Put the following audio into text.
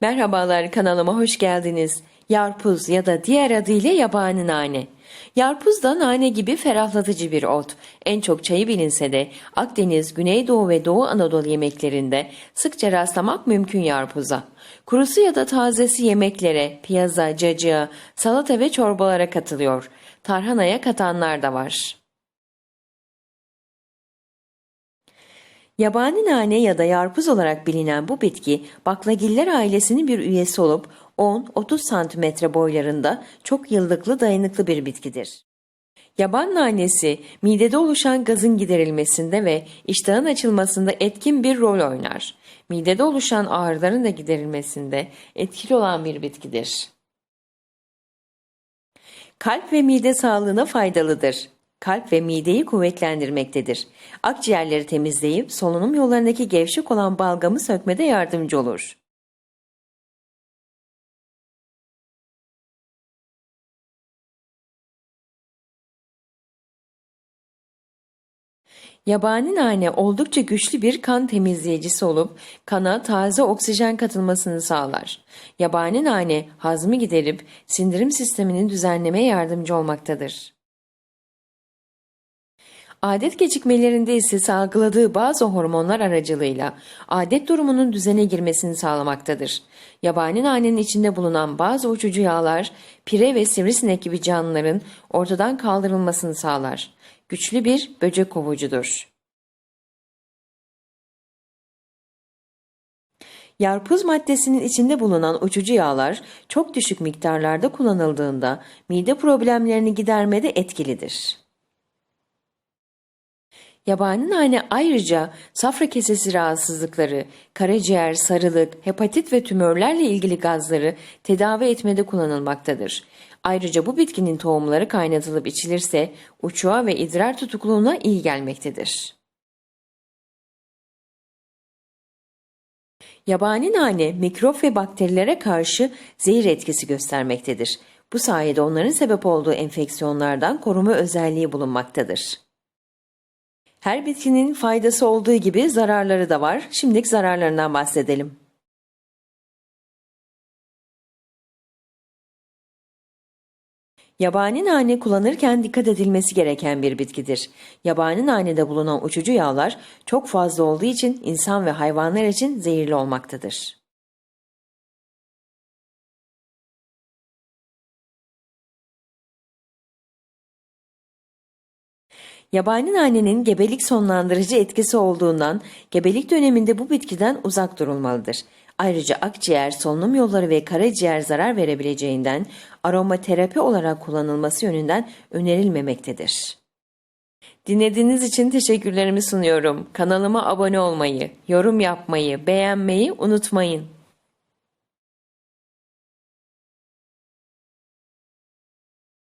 Merhabalar kanalıma hoş geldiniz. Yarpuz ya da diğer adıyla yabani nane. Yarpuz da nane gibi ferahlatıcı bir ot. En çok çayı bilinse de Akdeniz, Güneydoğu ve Doğu Anadolu yemeklerinde sıkça rastlamak mümkün yarpuza. Kurusu ya da tazesi yemeklere, piyaza, cacığa, salata ve çorbalara katılıyor. Tarhanaya katanlar da var. Yabani nane ya da yarpuz olarak bilinen bu bitki baklagiller ailesinin bir üyesi olup 10-30 santimetre boylarında çok yıllıklı dayanıklı bir bitkidir. Yaban nanesi midede oluşan gazın giderilmesinde ve iştahın açılmasında etkin bir rol oynar. Midede oluşan ağrıların da giderilmesinde etkili olan bir bitkidir. Kalp ve mide sağlığına faydalıdır. Kalp ve mideyi kuvvetlendirmektedir. Akciğerleri temizleyip solunum yollarındaki gevşek olan balgamı sökmede yardımcı olur. Yabani nane oldukça güçlü bir kan temizleyicisi olup kana taze oksijen katılmasını sağlar. Yabani nane hazmı giderip sindirim sisteminin düzenlemeye yardımcı olmaktadır. Adet gecikmelerinde ise salgıladığı bazı hormonlar aracılığıyla adet durumunun düzene girmesini sağlamaktadır. Yabani nanenin içinde bulunan bazı uçucu yağlar pire ve sivrisinek gibi canlıların ortadan kaldırılmasını sağlar. Güçlü bir böcek kovucudur. Yarpuz maddesinin içinde bulunan uçucu yağlar çok düşük miktarlarda kullanıldığında mide problemlerini gidermede etkilidir. Yabani nane ayrıca safra kesesi rahatsızlıkları, karaciğer, sarılık, hepatit ve tümörlerle ilgili gazları tedavi etmede kullanılmaktadır. Ayrıca bu bitkinin tohumları kaynatılıp içilirse uçuğa ve idrar tutukluğuna iyi gelmektedir. Yabani nane mikrop ve bakterilere karşı zehir etkisi göstermektedir. Bu sayede onların sebep olduğu enfeksiyonlardan koruma özelliği bulunmaktadır. Her bitkinin faydası olduğu gibi zararları da var. Şimdilik zararlarından bahsedelim. Yabani nane kullanırken dikkat edilmesi gereken bir bitkidir. Yabani nanede bulunan uçucu yağlar çok fazla olduğu için insan ve hayvanlar için zehirli olmaktadır. Yabani nanenin gebelik sonlandırıcı etkisi olduğundan gebelik döneminde bu bitkiden uzak durulmalıdır. Ayrıca akciğer, solunum yolları ve karaciğer zarar verebileceğinden aromaterapi olarak kullanılması yönünden önerilmemektedir. Dinlediğiniz için teşekkürlerimi sunuyorum. Kanalıma abone olmayı, yorum yapmayı, beğenmeyi unutmayın.